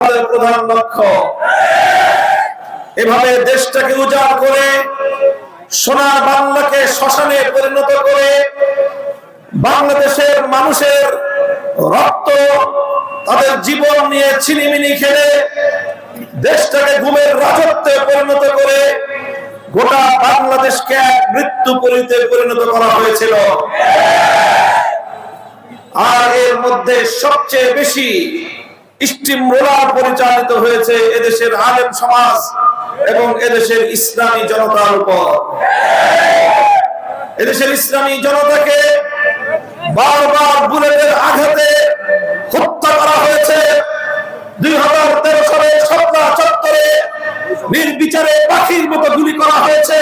আমাদের প্রধান লক্ষ্য। এভাবে দেশটাকে উজাড় করে, সোনার বাংলাকে শ্মশানে পরিণত করে, বাংলাদেশের মানুষের রক্ত তাদের জীবন নিয়ে ছিনিমিনি খেলে, দেশটাকে ঘুমের রাজত্বে পরিণত করে, গোটা বাংলাদেশকে এক মৃত্যু পরিতে পরিণত করা হয়েছিল। আর এর মধ্যে সবচেয়ে বেশি পরিচালিত হয়েছে এদেশের আলেম সমাজ এবং এদেশের ইসলামী জনতার উপর। এদেশের ইসলামী জনতাকে বারবার বুলেটের আঘাতে হত্যা করা হয়েছে। দুই হাজার তেরো সালে সপ্তাহ চত্বরে নির্বিচারে পাখির মতো গুলি করা হয়েছে।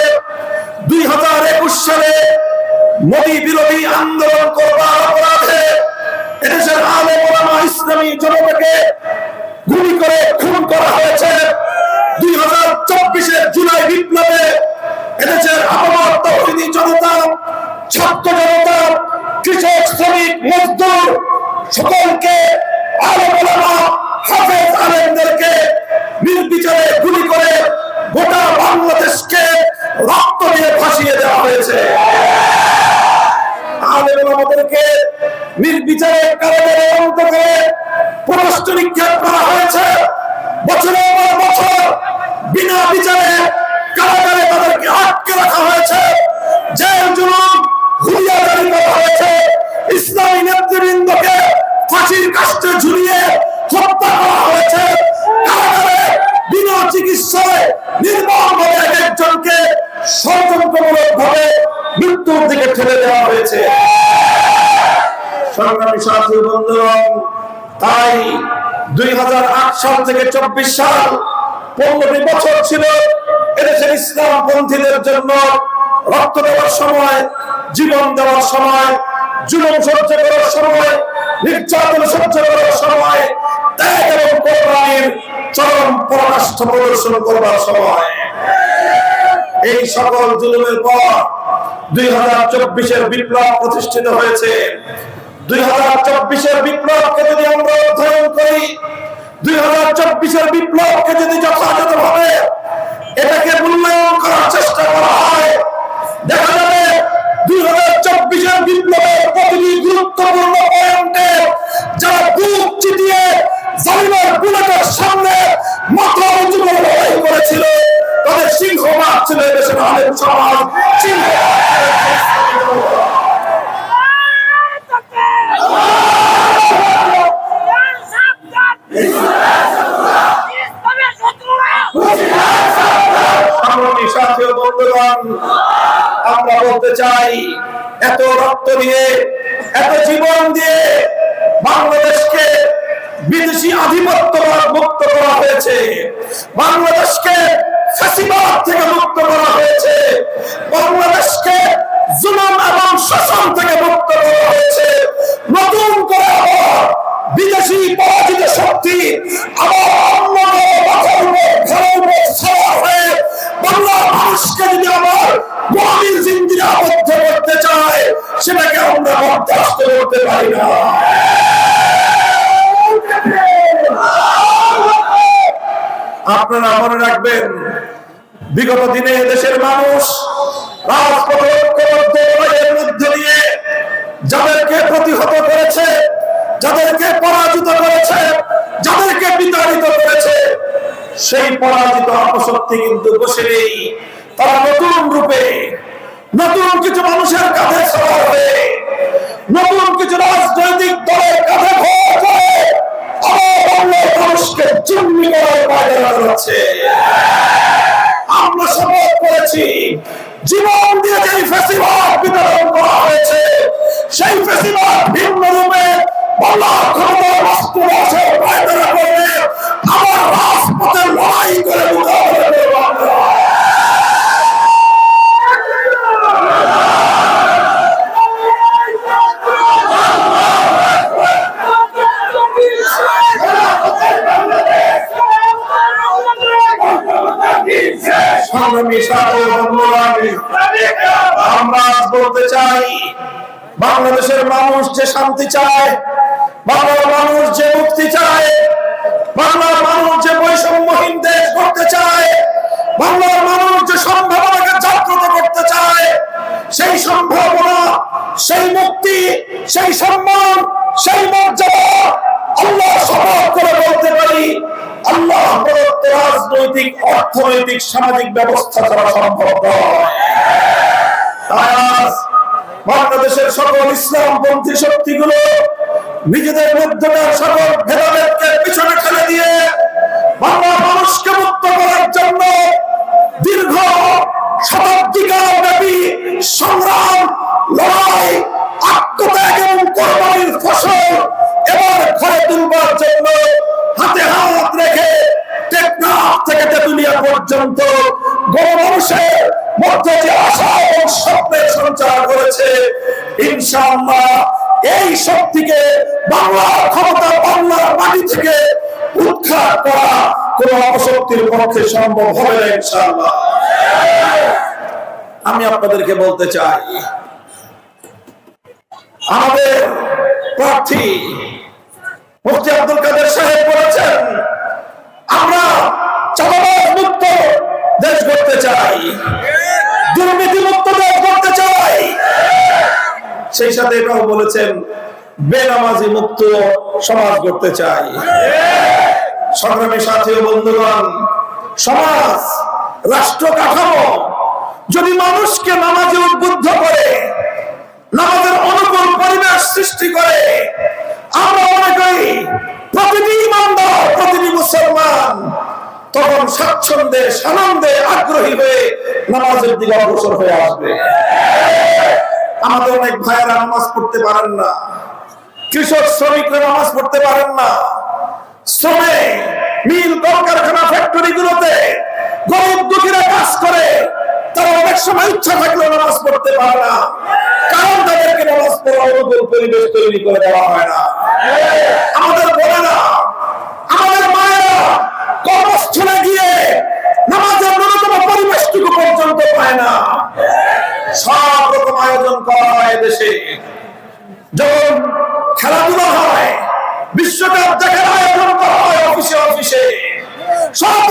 দুই হাজার একুশ সালে মোদী বিরোধী আন্দোলন করবার অপরাধে এদেশের আলেম ইসলামী সকলকে হাফেজ আলেমদেরকে নির্বিচারে গুলি করে গোটা বাংলাদেশকে রক্ত দিয়ে ভাসিয়ে দেওয়া হয়েছে। আমাদেরকে নির্বিচারে কারাগারে অন্ত করে পুরস্ত নিক্ষেপ করা হয়েছে। আটকে রাখা হয়েছে। জেল জুলুম কাস্টে ঝুলিয়ে হত্যা করা হয়েছে। সাল থেকে চব্বিশ সাল বছর ছিল এদেশের ইসলাম পন্থীদের জন্য রক্ত দেওয়ার সময়, জীবন দেওয়ার সময়, জুলুম সহ্য করার সময় এই সকল জুলুমের পর দুই হাজার চব্বিশের বিপ্লব প্রতিষ্ঠিত হয়েছে। দুই হাজার চব্বিশের বিপ্লবকে যদি আমরা অধ্যয়ন করি, দুই হাজার চব্বিশের বিপ্লবকে যদি যথাযথ ভাবে এটাকে মূল্যায়ন করার চেষ্টা করা হয় দেখা যাবে দুই হাজার চব্বিশের বিপ্লবের প্রতিটি গুরুত্বপূর্ণ পয়েন্টে যারা বুক চিতিয়ে জালিমের বুলেটের সামনে মাথা উঁচু করে লড়াই করেছিল তাদের সিংহবাদ ছিল দেশের আলেম সমাজ সিংহ সংগ্রামী সাথী ও বন্ধুগণ আমরা বলতে চাই এত রক্ত দিয়ে, এত জীবন দিয়ে বাংলাদেশকে বিদেশি আধিপত্যবাদ মুক্ত করা হয়েছে। বাংলাদেশকে থেকে মুক্ত করা হয়েছে। বাংলাদেশকে জুলুম এবং শোষণ থেকে মুক্ত করা হয়েছে নতুন করে আবার বিদেশি পরাজিত শক্তি আবার অন্য মাথার উপর ঘরের উপর সওয়ার হয়ে বাংলা মানুষকে যদি আবার গোলামীর জিন্দিরে আবদ্ধ করতে চায় সেটাকে আমরা বরদাস্ত করতে পারি না। আপনারা মনে রাখবেন, বিগত দিনে দেশের মানুষ মধ্যে দিয়ে যাদেরকে প্রতিহত করেছে, যাদেরকে পরাজিত করেছে, যাদেরকে বিতাড়িত করেছে, সেই পরাজিত অপশক্তি কিন্তু বসে নেই। তারা নতুন রূপে নতুন কিছু মানুষের কাঁধে সবার নতুন কিছু রাজনৈতিক দলের কাঁধে মানুষকে করার বাইরে আমরা করেছি। জীবন দিয়ে যে ফেসিবাদ বিতরণ করা হয়েছে, সেই ফেসিবাদ ভিন্ন রূপে বাংলার ক্ষমতার বাস্তবাসের পায়তারা করবে। আমরা বলতে চাই বাংলাদেশের মানুষ যে শান্তি চায়, বাংলার মানুষ যে মুক্তি চায়, বাংলার মানুষ যে বৈষম্যহীন দেশ করতে চায়, বাংলার মানুষ যে সম্ভাবনাকে জাগ্রত করতে চায়, সেই সম্ভাবনা, সেই মুক্তি, সেই সম্মান, সেই মর্যাদা রাজনৈতিক, অর্থনৈতিক, সামাজিক ব্যবস্থা ছাড়া সম্ভব নয়। বাংলাদেশের সকল ইসলামপন্থী শক্তিগুলো নিজেদের মধ্যকার সকল ভেদাভেদকে পিছনে ঠেলে দিয়ে বাংলা মানুষকে মুক্ত করার জন্য দীর্ঘ শতাব্দীকাল ব্যাপী সংগ্রাম পর্যন্ত মধ্যে যে আশা এবং স্বপ্নের সঞ্চার করেছে, ইনশাআল্লাহ এই শক্তিকে ক্ষমতা, বাংলার মাটি থেকে করা কোন পক্ষে সম্ভব হবে না, ইনশাআল্লাহ। আমি আপনাদেরকে বলতে চাই, আমাদের প্রার্থী মুফতি আব্দুল কাদের সাহেব বলেছেন, আমরা চাঁদাবাজ সেই সাথে এটাও বলেছেন, বেনামাজি মুক্ত সমাজ করতে চাই। সংগ্রামী সাথী বন্ধুগণ, সমাজ, রাষ্ট্র কাঠামো, যদি মানুষকে নামাজে উদ্বুদ্ধ করে, নামাজের অনুকূল পরিবেশ সৃষ্টি করে, আমরা মনে করি প্রতিটি ইমানদার, প্রতিটি মুসলমান তখন স্বাচ্ছন্দ্যে, সানন্দে আগ্রহী হয়ে নামাজের দিকে অগ্রসর হয়ে আসবে। আমাদের অনেক ভাইয়েরা নামাজ পড়তে পারেন না। কৃষক শ্রমিকরা নামাজ পড়তে পারেন না। শ্রমে মিল কলকারখানা ফ্যাক্টরি গুলোতে গরিব দুঃখীরা কাজ করে, তারা অনেক সময় ইচ্ছা থাকলেও নামাজ পড়তে পারে না। কারণ তাদেরকে নামাজ পড়ার অনুকূল পরিবেশ তৈরি করে দেওয়া হয় না। আমাদের বলে না আমাদের মায়েরা কর্মস্থলে গিয়ে নামাজের ন্যূনতম পরিবেশটুকু পর্যন্ত পায় না সব আয়োজন করা হয় দেশে যখন খেলাধুলা হয়, বিশ্বকাপ দেখা আয়োজন করা হয় অফিসে অফিসে সব